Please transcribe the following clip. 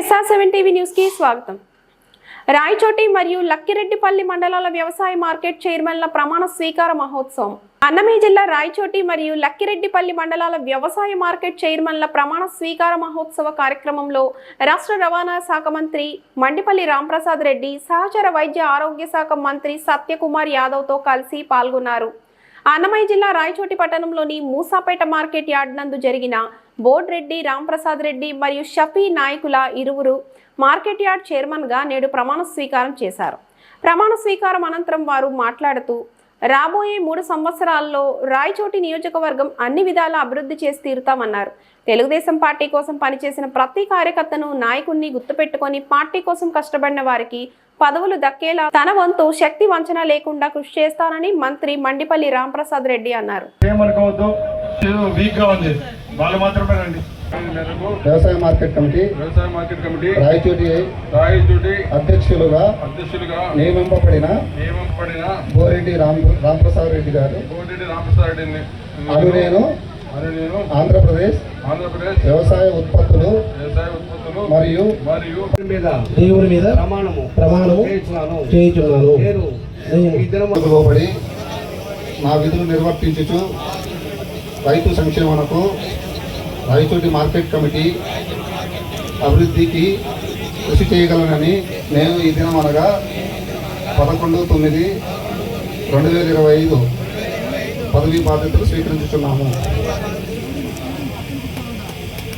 SR seven TV న్యూస్కి స్వాగతం. రాయచోటి మరియు లక్కిరెడ్డిపల్లి మండలాల వ్యవసాయ మార్కెట్ చైర్మన్ల ప్రమాణ స్వీకార మహోత్సవం. అన్నమయ్య జిల్లా రాయచోటి మరియు లక్కిరెడ్డిపల్లి మండలాల వ్యవసాయ మార్కెట్ చైర్మన్ల ప్రమాణ స్వీకార మహోత్సవ కార్యక్రమంలో రాష్ట్ర రవాణా శాఖ మంత్రి మండిపల్లి రాంప్రసాద్ రెడ్డి సహచర వైద్య ఆరోగ్య శాఖ మంత్రి సత్యకుమార్ యాదవ్తో కలిసి పాల్గొన్నారు. అన్నమయ్య జిల్లా రాయచోటి పట్టణంలోని మూసాపేట మార్కెట్ యార్డ్ నందు జరిగిన బోర్డ్ రెడ్డి రాంప్రసాద్ రెడ్డి మరియు షఫీ నాయకుల ఇరువురు మార్కెట్ యార్డ్ చైర్మన్గా నేడు ప్రమాణ స్వీకారం చేశారు. ప్రమాణ స్వీకారం అనంతరం వారు మాట్లాడుతూ రాబోయే మూడు సంవత్సరాల్లో రాయచోటి నియోజకవర్గం అన్ని విధాల అభివృద్ధి చేసి తీరుతామన్నారు. తెలుగుదేశం పార్టీ కోసం పనిచేసిన ప్రతి కార్యకర్తను నాయకుణ్ణి గుర్తుపెట్టుకొని పార్టీ కోసం కష్టపడిన వారికి పదవులు దక్కేలా తన వంతు శక్తి వంచన లేకుండా కృషి చేస్తానని మంత్రి మండిపల్లి రాంప్రసాద్ రెడ్డి అన్నారు. ఏమనుకోవద్దు. ఏదో వీక్గా ఉంది. వాళ్ళు మాత్రమే రండి. మేరకు వ్యవసాయ మార్కెట్ కమిటీ వ్యవసాయ మార్కెట్ కమిటీ రాయచోటి రాయచోటి అధ్యక్షులుగా అధ్యక్షులుగా నియమింపబడిన నియమింపబడిన బోరెడ్డి రామ్ రాంప్రసాద్ రెడ్డి గారు కోటిరెడ్డి రామప్రసాద్ రెడ్డిని అను నేను అని నేను ఆంధ్రప్రదేశ్ ఆంధ్రప్రదేశ్ వ్యవసాయ ఉత్పత్తులు మరియు మరియు మీద దేవుని మీద ప్రమాణము ప్రమాణము చేయించున్నాను. నేను ఈ దినము లోబడి నా విధులు నిర్వర్తించుచు రైతు సంక్షేమనకు రాయచోటి మార్కెట్ కమిటీ అభివృద్ధికి కృషి చేయగలనని నేను ఈ దినం అనగా పదకొండు తొమ్మిది రెండు వేల ఇరవై ఐదు పదవీ బాధ్యతలు స్వీకరించుతున్నాము